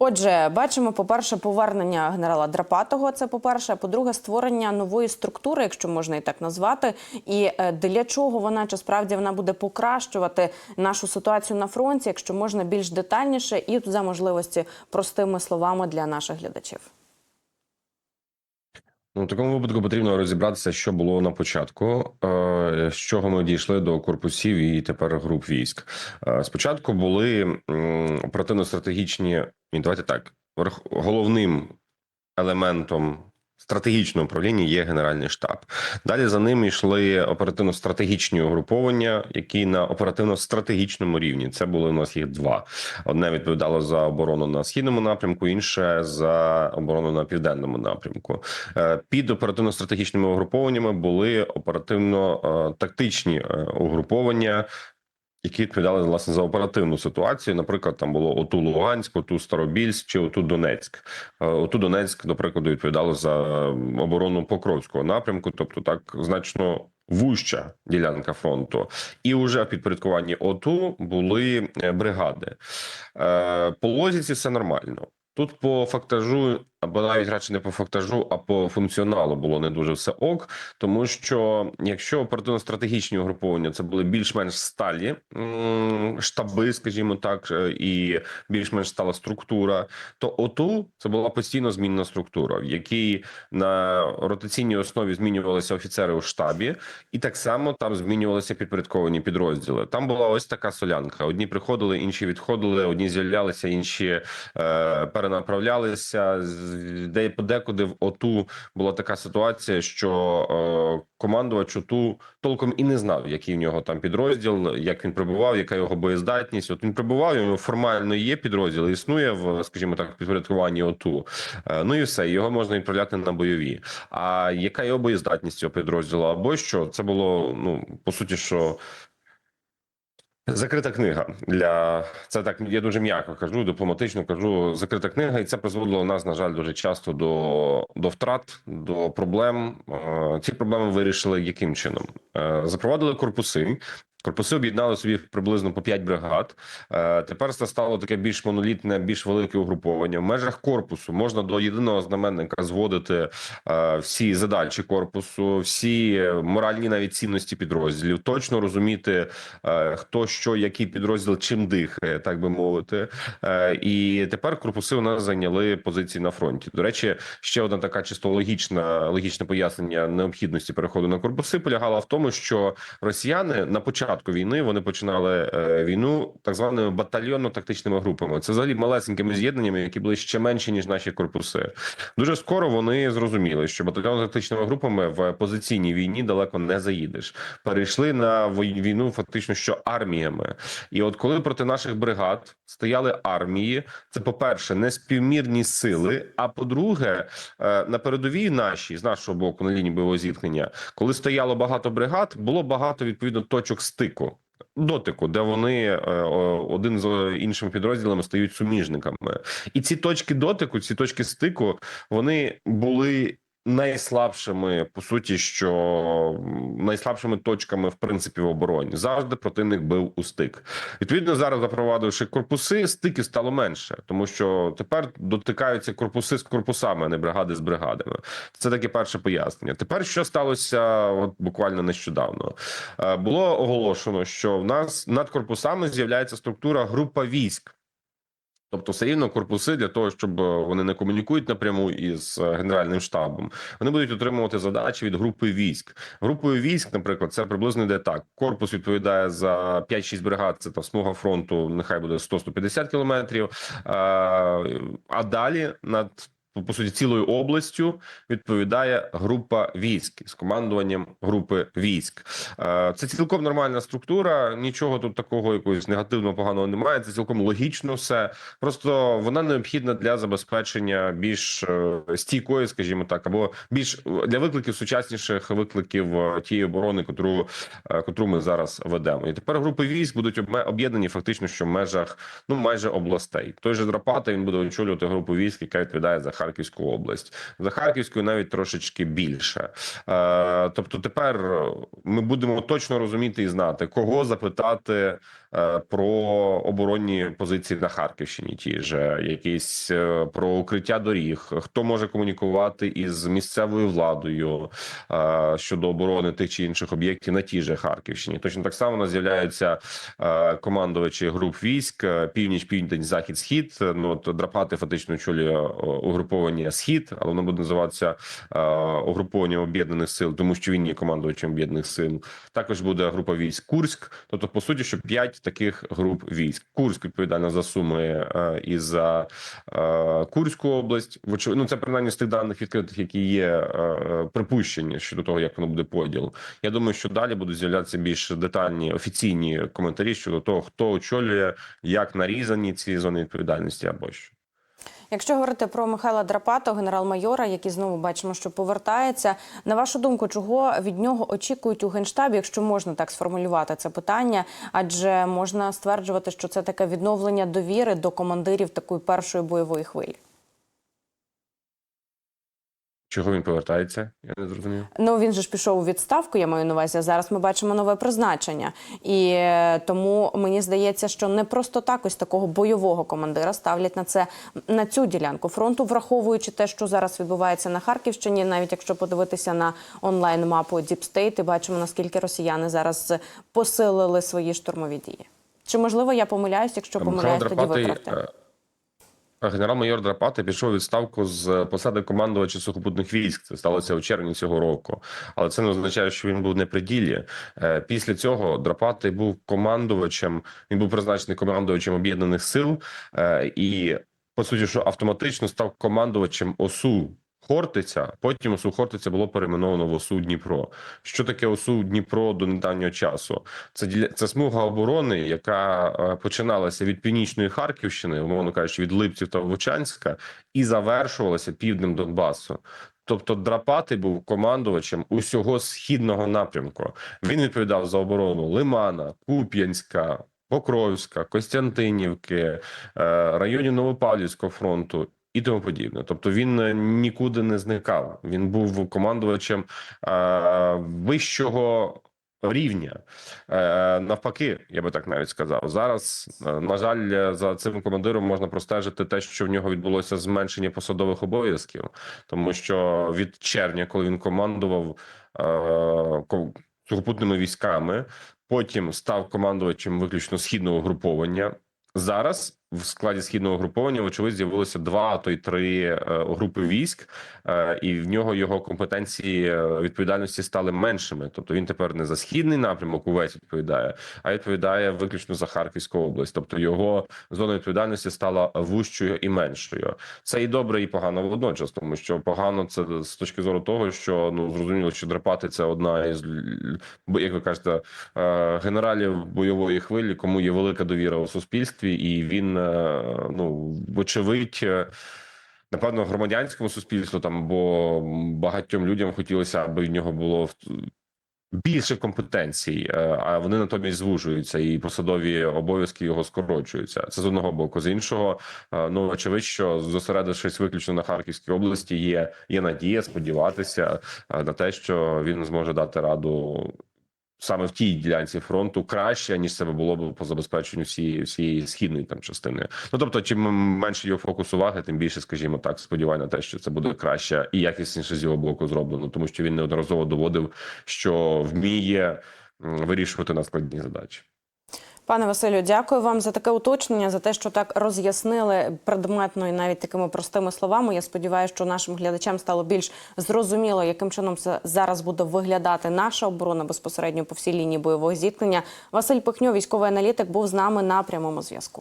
Отже, бачимо, по-перше, повернення генерала Драпатого. Це по-перше. По-друге, створення нової структури, якщо можна і так назвати. І е, для чого вона чи справді вона буде покращувати нашу ситуацію на фронті, якщо можна більш детальніше, і за можливості простими словами для наших глядачів. Ну, в такому випадку потрібно розібратися, що було на початку, е, з чого ми дійшли до корпусів і тепер груп військ. Е, Спочатку були оперативно-стратегічні, давайте так, головним елементом стратегічного управління є Генеральний штаб. Далі за ним йшли оперативно-стратегічні угруповання, які на оперативно-стратегічному рівні. Це були у нас їх два. Одне відповідало за оборону на східному напрямку, інше за оборону на південному напрямку. Е, Під оперативно-стратегічними угрупованнями були оперативно-тактичні е, угруповання. Які відповідали власне за оперативну ситуацію, наприклад, там було ОТУ Луганськ, ОТУ Старобільськ чи ОТУ Донецьк. Е, ОТУ Донецьк, до прикладу, відповідало за оборону Покровського напрямку, тобто так значно вужча ділянка фронту, і вже в підпорядкуванні ОТУ були е, бригади. Е, По логіці все нормально. Тут по фактажу, або навіть радше не по фактажу, а по функціоналу було не дуже все ок. Тому що якщо оперативно-стратегічні угруповання це були більш-менш сталі штаби, скажімо так, е, і більш-менш стала структура, то ОТУ це була постійно змінна структура, в якій на ротаційній основі змінювалися офіцери у штабі, і так само там змінювалися підпорядковані підрозділи. Там була ось така солянка: одні приходили, інші відходили, одні з'являлися, інші е, перенаправлялися. Де подекуди в ОТУ була така ситуація, що е, командувач ОТУ толком і не знав, який в нього там підрозділ, як він прибував, яка його боєздатність. От він прибував, у нього формально є підрозділ, існує в, скажімо так, підпорядкуванні ОТУ. Е, ну і все, його можна відправляти на бойові. А яка його боєздатність цього підрозділу? Або що це було ну по суті, що Закрита книга для це так. Я дуже м'яко кажу, дипломатично кажу. Закрита книга, і це призводило нас, на жаль, дуже часто до, до втрат, до проблем. Е, Ці проблеми вирішили яким чином? Е, Запровадили корпуси. Корпуси об'єднали собі приблизно по 5 бригад. Е, Тепер це стало таке більш монолітне, більш велике угруповання. В межах корпусу можна до єдиного знаменника зводити е, всі задачі корпусу, всі моральні навіть цінності підрозділів, точно розуміти, е, хто що, який підрозділ чим дихає, так би мовити. І тепер корпуси у нас зайняли позиції на фронті. До речі, ще одна така чисто логічна логічне пояснення необхідності переходу на корпуси полягало в тому, що росіяни на початку війни вони починали е, війну так званими батальйонно-тактичними групами. Це взагалі малесенькими з'єднаннями, які були ще менші ніж наші корпуси. Дуже скоро вони зрозуміли, що батальйонно-тактичними групами в позиційній війні далеко не заїдеш. Перейшли на війну фактично що арміями. І от коли проти наших бригад стояли армії, це по-перше, неспівмірні сили. А по-друге, е, на передовій нашій з нашого боку на лінії бойового зіткнення, коли стояло багато бригад, було багато відповідно точок стику. Дотику, де вони е, один з іншими підрозділами стають суміжниками, і ці точки дотику, ці точки стику, вони були найслабшими по суті, що найслабшими точками в принципі в обороні завжди противник бив у стик. Відповідно, зараз запровадивши корпуси, стиків стало менше, тому що тепер дотикаються корпуси з корпусами, а не бригади з бригадами. Це таке перше пояснення. Тепер що сталося от буквально нещодавно? Е, Було оголошено, що в нас над корпусами з'являється структура група військ. Тобто, все рівно корпуси для того, щоб е, вони не комунікують напряму із е, генеральним штабом, вони будуть отримувати задачі від групи військ. Групою військ, наприклад, це приблизно йде так: корпус відповідає за 5-6 бригад. Це там смуга фронту, нехай буде 100-150 кілометрів. Е, А далі над по суті цілою областю відповідає група військ з командуванням групи військ. Е, Це цілком нормальна структура. Нічого тут такого якогось негативного поганого немає. Це цілком логічно все. Просто вона необхідна для забезпечення більш е, стійкої, скажімо так, або більш для викликів сучасніших викликів е, тієї оборони, котру, е, котру ми зараз ведемо. І тепер групи військ будуть об'єднані фактично, що в межах ну майже областей. Той же Драпата він буде очолювати групу військ, яка відповідає за Харківську область. За Харківською навіть трошечки більше. Е, тобто, тепер ми будемо точно розуміти і знати, кого запитати про оборонні позиції на Харківщині, ті ж якісь е, про укриття доріг, хто може комунікувати із місцевою владою е, щодо оборони тих чи інших об'єктів на тій же Харківщині. Точно так само у нас з'являються е, командувачі груп військ е, північ, південь, захід, схід. Ну от драпати фактично очолює е, угруповання схід, але воно буде називатися е, угруповання об'єднаних сил, тому що він є командувачем об'єднаних сил. Також буде група військ Курськ. Тобто, по суті, що п'ять таких груп військ. Курськ відповідальна за суми е, і за е, Курську область. Ну це принаймні з тих даних відкритих, які є е, припущення щодо того, як воно буде поділ. Я думаю, що далі будуть з'являтися більш детальні офіційні коментарі щодо того, хто очолює, як нарізані ці зони відповідальності або що. Якщо говорити про Михайла Драпато, генерал-майора, який знову бачимо, що повертається. На вашу думку, чого від нього очікують у генштабі, якщо можна так сформулювати це питання? Адже можна стверджувати, що це таке відновлення довіри до командирів такої першої бойової хвилі. Чого він повертається? Я не зрозумів. Ну він же ж пішов у відставку. Я маю на увазі. а Зараз ми бачимо нове призначення, і е, тому мені здається, що не просто так ось такого бойового командира ставлять на це на цю ділянку фронту, враховуючи те, що зараз відбувається на Харківщині. Навіть якщо подивитися на онлайн мапу State, і бачимо наскільки росіяни зараз посилили свої штурмові дії. Чи можливо я помиляюсь? Якщо помиляюсь, тоді виправте. Генерал-майор Драпати пішов відставку з посади командувача сухопутних військ. Це сталося у червні цього року. Але це не означає, що він був не при ділі. Е, Після цього Драпати був командувачем. Він був призначений командувачем об'єднаних сил е, і по суті, що автоматично став командувачем ОСУ. Хортиця, потім ОСУ Хортиця було перейменовано в ОСУ Дніпро. Що таке ОСУ Дніпро до недавнього часу? Це це смуга оборони, яка е, починалася від північної Харківщини, умовно кажучи, від Липців та Вовчанська, і завершувалася півднем Донбасу. Тобто Драпати був командувачем усього східного напрямку. Він відповідав за оборону Лимана, Куп'янська, Покровська, Костянтинівки, е, районів Новопавлівського фронту. І тому подібне, тобто він е, нікуди не зникав. Він був командувачем е, вищого рівня. Е, навпаки, я би так навіть сказав. Зараз, е, на жаль, е, за цим командиром можна простежити те, що в нього відбулося зменшення посадових обов'язків, тому що від червня, коли він командував е, сухопутними військами, потім став командувачем виключно східного угруповання. Зараз в складі східного угруповання, вочевидь, з'явилося два, а то й три е, групи військ, е, і в нього його компетенції е, відповідальності стали меншими. Тобто він тепер не за східний напрямок увесь відповідає, а відповідає виключно за Харківську область. Тобто його зона відповідальності стала вужчою і меншою. Це і добре, і погано водночас, тому що погано це з точки зору того, що ну зрозуміло, що драпати це одна із як ви кажете, генералів бойової хвилі, кому є велика довіра у суспільстві, і він ну вочевидь. е, Напевно, громадянському суспільству там, бо багатьом людям хотілося, аби в нього було більше компетенцій, е, а вони натомість звужуються, і посадові обов'язки його скорочуються. Це з одного боку. З іншого, е, ну очевидь, що зосередившись виключно на Харківській області, є, є надія сподіватися е, на те, що він зможе дати раду. Саме в тій ділянці фронту краще ніж це було б по забезпеченню всієї всієї східної там частини. Ну тобто, чим менше його фокус уваги, тим більше, скажімо так, сподівань на те, що це буде краще і якісніше з його боку зроблено, тому що він неодноразово доводив, що вміє вирішувати надскладні задачі. Пане Василю, дякую вам за таке уточнення, за те, що так роз'яснили предметно і навіть такими простими словами. Я сподіваюся, що нашим глядачам стало більш зрозуміло, яким чином це зараз буде виглядати наша оборона безпосередньо по всій лінії бойового зіткнення. Василь Пихньо, військовий аналітик, був з нами на прямому зв'язку.